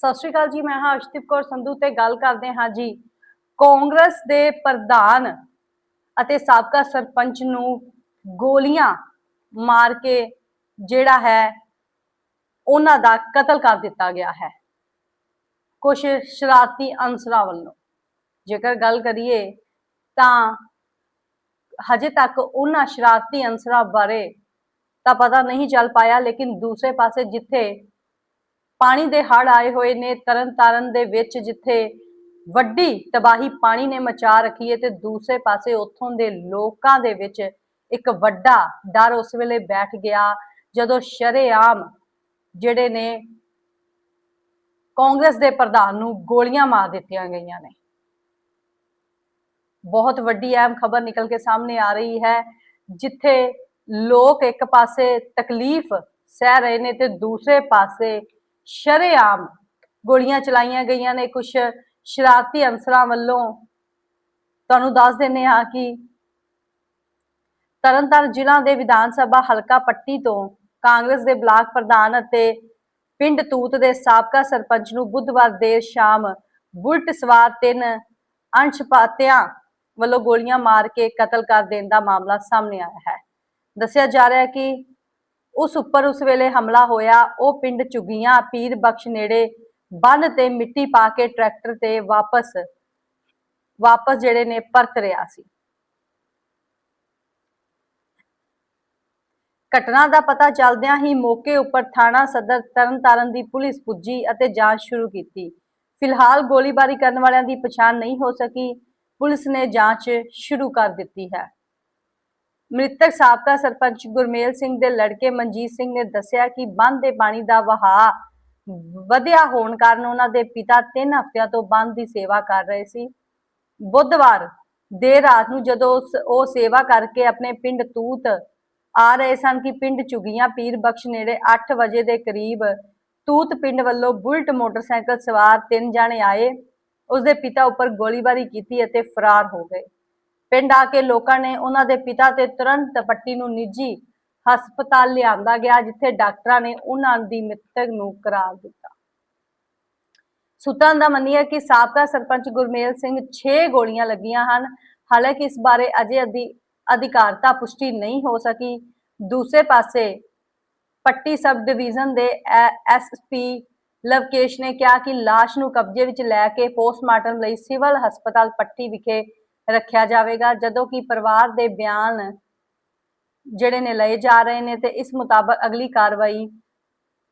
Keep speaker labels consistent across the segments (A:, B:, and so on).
A: ਸਤਿ ਸ਼੍ਰੀ ਅਕਾਲ ਜੀ, ਮੈਂ ਹਾਂ ਅਸ਼ਦੀਪ ਕੌਰ ਸੰਧੂ ਤੇ ਗੱਲ ਕਰਦੇ ਹਾਂ ਜੀ। ਕਾਂਗਰਸ ਦੇ ਪ੍ਰਧਾਨ ਅਤੇ ਸਾਬਕਾ ਸਰਪੰਚ ਨੂੰ ਗੋਲੀਆਂ ਮਾਰ ਕੇ ਜਿਹੜਾ ਹੈ, ਉਹਨਾਂ ਦਾ ਕਤਲ ਕਰ ਦਿੱਤਾ ਗਿਆ ਹੈ। ਕੁਝ ਸ਼ਰਾਰਤੀ ਅਨਸਰਾਂ ਵੱਲੋਂ। ਜੇਕਰ ਗੱਲ ਕਰੀਏ ਤਾਂ ਹਜੇ ਤੱਕ ਉਹਨਾਂ ਸ਼ਰਾਰਤੀ ਅਨਸਰਾਂ ਬਾਰੇ ਤਾਂ ਪਤਾ ਨਹੀਂ ਚੱਲ ਪਾਇਆ, ਲੇਕਿਨ ਦੂਸਰੇ ਪਾਸੇ ਜਿੱਥੇ ਪਾਣੀ ਦੇ ਹੜ੍ਹ ਆਏ ਹੋਏ ਨੇ ਤਰਨਤਾਰਨ ਦੇ ਵਿੱਚ, ਜਿੱਥੇ ਵੱਡੀ ਤਬਾਹੀ ਪਾਣੀ ਨੇ ਮਚਾ ਰੱਖੀ ਹੈ ਤੇ ਦੂਸਰੇ ਪਾਸੇ ਉੱਥੋਂ ਦੇ ਲੋਕਾਂ ਦੇ ਵਿੱਚ ਇੱਕ ਵੱਡਾ ਡਰ ਉਸ ਵੇਲੇ ਬੈਠ ਗਿਆ, ਜਦੋਂ ਸ਼ਰੇਆਮ ਜਿਹੜੇ ਨੇ ਕਾਂਗਰਸ ਦੇ ਪ੍ਰਧਾਨ ਨੂੰ ਗੋਲੀਆਂ ਮਾਰ ਦਿੱਤੀਆਂ ਗਈਆਂ ਨੇ। ਬਹੁਤ ਵੱਡੀ ਅਹਿਮ ਖਬਰ ਨਿਕਲ ਕੇ ਸਾਹਮਣੇ ਆ ਰਹੀ ਹੈ, ਜਿੱਥੇ ਲੋਕ ਇੱਕ ਪਾਸੇ ਤਕਲੀਫ ਸਹਿ ਰਹੇ ਨੇ ਤੇ ਦੂਸਰੇ ਪਾਸੇ ਸ਼ਰੇਆਮ ਗੋਲੀਆਂ ਚਲਾਈਆਂ ਗਈਆਂ ਨੇ। ਕੁਝ ਸ਼ਰਾਰਤੀ ਅਨਸਰਾਂ ਵੱਲੋਂ ਤੁਹਾਨੂੰ ਦੱਸ ਦਿੰਨੇ ਹਾਂ ਕਿ ਤਰਨਤਾਰਨ ਜ਼ਿਲ੍ਹਾ ਦੇ ਵਿਧਾਨ ਸਭਾ ਹਲਕਾ ਪੱਟੀ ਤੋਂ ਕਾਂਗਰਸ ਦੇ ਬਲਾਕ ਪ੍ਰਧਾਨ ਅਤੇ ਪਿੰਡ ਤੂਤ ਦੇ ਸਾਬਕਾ ਸਰਪੰਚ ਨੂੰ ਬੁੱਧਵਾਰ ਦੇਰ ਸ਼ਾਮ ਬੁਲਟ ਸਵਾਰ ਤਿੰਨ ਅੰਸ਼ਪਾਤਿਆਂ ਵੱਲੋਂ ਗੋਲੀਆਂ ਮਾਰ ਕੇ ਕਤਲ ਕਰ ਦੇਣ ਦਾ ਮਾਮਲਾ ਸਾਹਮਣੇ ਆਇਆ ਹੈ। ਦੱਸਿਆ ਜਾ ਰਿਹਾ ਹੈ ਕਿ ਉਸ ਉੱਪਰ ਉਸ ਵੇਲੇ ਹਮਲਾ ਹੋਇਆ, ਉਹ ਪਿੰਡ ਚੁਗੀਆਂ ਪੀਰ ਬਖਸ਼ ਨੇੜੇ ਬੰਨ ਤੇ ਮਿੱਟੀ ਪਾ ਕੇ ਟਰੈਕਟਰ ਤੇ ਵਾਪਸ ਵਾਪਸ ਜਿਹੜੇ ਨੇ ਪਰਤ ਰਿਹਾ ਸੀ। ਘਟਨਾ ਦਾ ਪਤਾ ਚੱਲਦਿਆਂ ਹੀ ਮੌਕੇ ਉੱਪਰ ਥਾਣਾ ਸਦਰ ਤਰਨਤਾਰਨ ਦੀ ਪੁਲਿਸ ਪੁੱਜੀ ਅਤੇ ਜਾਂਚ ਸ਼ੁਰੂ ਕੀਤੀ। ਫਿਲਹਾਲ ਗੋਲੀਬਾਰੀ ਕਰਨ ਵਾਲਿਆਂ ਦੀ ਪਛਾਣ ਨਹੀਂ ਹੋ ਸਕੀ। ਪੁਲਿਸ ਨੇ ਜਾਂਚ ਸ਼ੁਰੂ ਕਰ ਦਿੱਤੀ ਹੈ। ਮ੍ਰਿਤਕ ਸਾਬਕਾ ਸਰਪੰਚ ਗੁਰਮੇਲ ਸਿੰਘ ਦੇ ਲੜਕੇ ਮਨਜੀਤ ਸਿੰਘ ਨੇ ਦੱਸਿਆ ਕਿ ਬੰਦ ਦੇ ਪਾਣੀ ਦਾ ਵਹਾਅ ਵਧਿਆ ਹੋਣ ਕਾਰਨ ਉਹਨਾਂ ਦੇ ਪਿਤਾ 3 ਹਫ਼ਤਿਆਂ ਤੋਂ ਬੰਦ ਦੀ ਸੇਵਾ ਕਰ ਰਹੇ ਸੀ। ਬੁੱਧਵਾਰ ਦੇਰ ਰਾਤ ਨੂੰ ਜਦੋਂ ਉਸ- ਉਹ ਸੇਵਾ ਕਰਕੇ ਆਪਣੇ ਪਿੰਡ ਤੂਤ ਆ ਰਹੇ ਸਨ ਕਿ ਪਿੰਡ ਚੁਗੀਆਂ ਪੀਰ ਬਖਸ਼ ਨੇੜੇ 8 ਵਜੇ ਦੇ ਕਰੀਬ ਤੂਤ ਪਿੰਡ ਵੱਲੋਂ ਬੁਲਟ ਮੋਟਰਸਾਈਕਲ ਸਵਾਰ ਤਿੰਨ ਜਾਣੇ ਆਏ। ਉਸ ਦੇ ਪਿਤਾ ਉੱਪਰ ਗੋਲੀਬਾਰੀ ਕੀਤੀ ਅਤੇ ਫਰਾਰ ਹੋ ਗਏ। ਪਿੰਡ ਆ ਕੇ ਲੋਕਾਂ ਨੇ ਉਹਨਾਂ ਦੇ ਪਿਤਾ ਤੇ ਤੁਰੰਤ ਪੱਟੀ ਨੂੰ ਨਿੱਜੀ ਹਸਪਤਾਲ ਲਿਆਂਦਾ ਗਿਆ, ਜਿੱਥੇ ਡਾਕਟਰਾਂ ਨੇ ਉਹਨਾਂ ਦੀ ਮ੍ਰਿਤਕ ਨੂੰ ਕਰਾਰ ਦਿੱਤਾ। ਸੂਤਰਾਂ ਦਾ ਮੰਨਿਆ ਕਿ ਸਾਬਕਾ ਸਰਪੰਚ ਗੁਰਮੇਲ ਸਿੰਘ 6 ਗੋਲੀਆਂ ਲੱਗੀਆਂ ਹਨ। ਹਾਲਾਂਕਿ ਇਸ ਬਾਰੇ ਅਜੇ ਅਧਿ, ਅਧਿਕਾਰਤਾ ਪੁਸ਼ਟੀ ਨਹੀਂ ਹੋ ਸਕੀ। ਦੂਸਰੇ ਪਾਸੇ ਪੱਟੀ ਸਬ ਡਿਵੀਜ਼ਨ ਦੇ ਐਸਪੀ ਲਵਕੇਸ਼ ਨੇ ਕਿਹਾ ਕਿ ਲਾਸ਼ ਨੂੰ ਕਬਜ਼ੇ ਵਿੱਚ ਲੈ ਕੇ ਪੋਸਟਮਾਰਟਮ ਲਈ ਸਿਵਲ ਹਸਪਤਾਲ ਪੱਟੀ ਵਿਖੇ ਰੱਖਿਆ ਜਾਵੇਗਾ। ਜਦੋਂ ਕਿ ਪਰਿਵਾਰ ਦੇ ਬਿਆਨ ਜਿਹੜੇ ਨੇ ਲਏ ਜਾ ਰਹੇ ਨੇ ਤੇ ਇਸ ਮੁਤਾਬਕ ਅਗਲੀ ਕਾਰਵਾਈ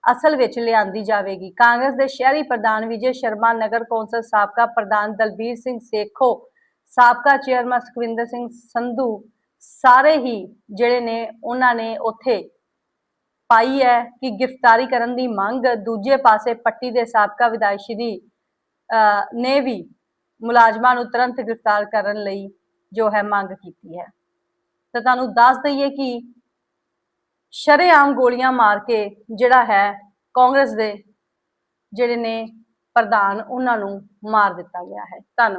A: ਅਸਲ ਵਿੱਚ ਲਿਆਂਦੀ ਜਾਵੇਗੀ। ਕਾਂਗਰਸ ਦੇ ਸ਼ਹਿਰੀ ਪ੍ਰਧਾਨ ਵਿਜੇ ਸ਼ਰਮਾ ਨਗਰ ਕੌਂਸਲ ਸਾਬਕਾ ਪ੍ਰਧਾਨ ਦਲਬੀਰ ਸਿੰਘ ਸੇਖੋ ਸਾਬਕਾ ਚੇਅਰਮੈਨ ਸੁਖਵਿੰਦਰ ਸਿੰਘ ਸੰਧੂ ਸਾਰੇ ਹੀ ਜਿਹੜੇ ਨੇ ਉਹਨਾਂ ਨੇ ਉੱਥੇ ਪਾਈ ਹੈ ਕਿ ਗ੍ਰਿਫਤਾਰੀ ਕਰਨ ਦੀ ਮੰਗ ਦੂਜੇ ਪਾਸੇ ਪੱਟੀ ਦੇ ਸਾਬਕਾ ਵਿਧਾਇਕ ਸ਼੍ਰੀ ਅਹ, ਨੇ ਵੀ ਮੁਲਾਜ਼ਮਾਂ ਨੂੰ ਤੁਰੰਤ ਗ੍ਰਿਫਤਾਰ ਕਰਨ ਲਈ ਜੋ ਹੈ ਮੰਗ ਕੀਤੀ ਹੈ। ਤਾਂ ਤੁਹਾਨੂੰ ਦੱਸ ਦਈਏ ਕਿ ਸ਼ਰੇਆਮ ਗੋਲੀਆਂ ਮਾਰ ਕੇ ਜਿਹੜਾ ਹੈ ਕਾਂਗਰਸ ਦੇ ਜਿਹੜੇ ਨੇ ਪ੍ਰਧਾਨ, ਉਹਨਾਂ ਨੂੰ ਮਾਰ ਦਿੱਤਾ ਗਿਆ ਹੈ। ਧੰਨਵਾਦ।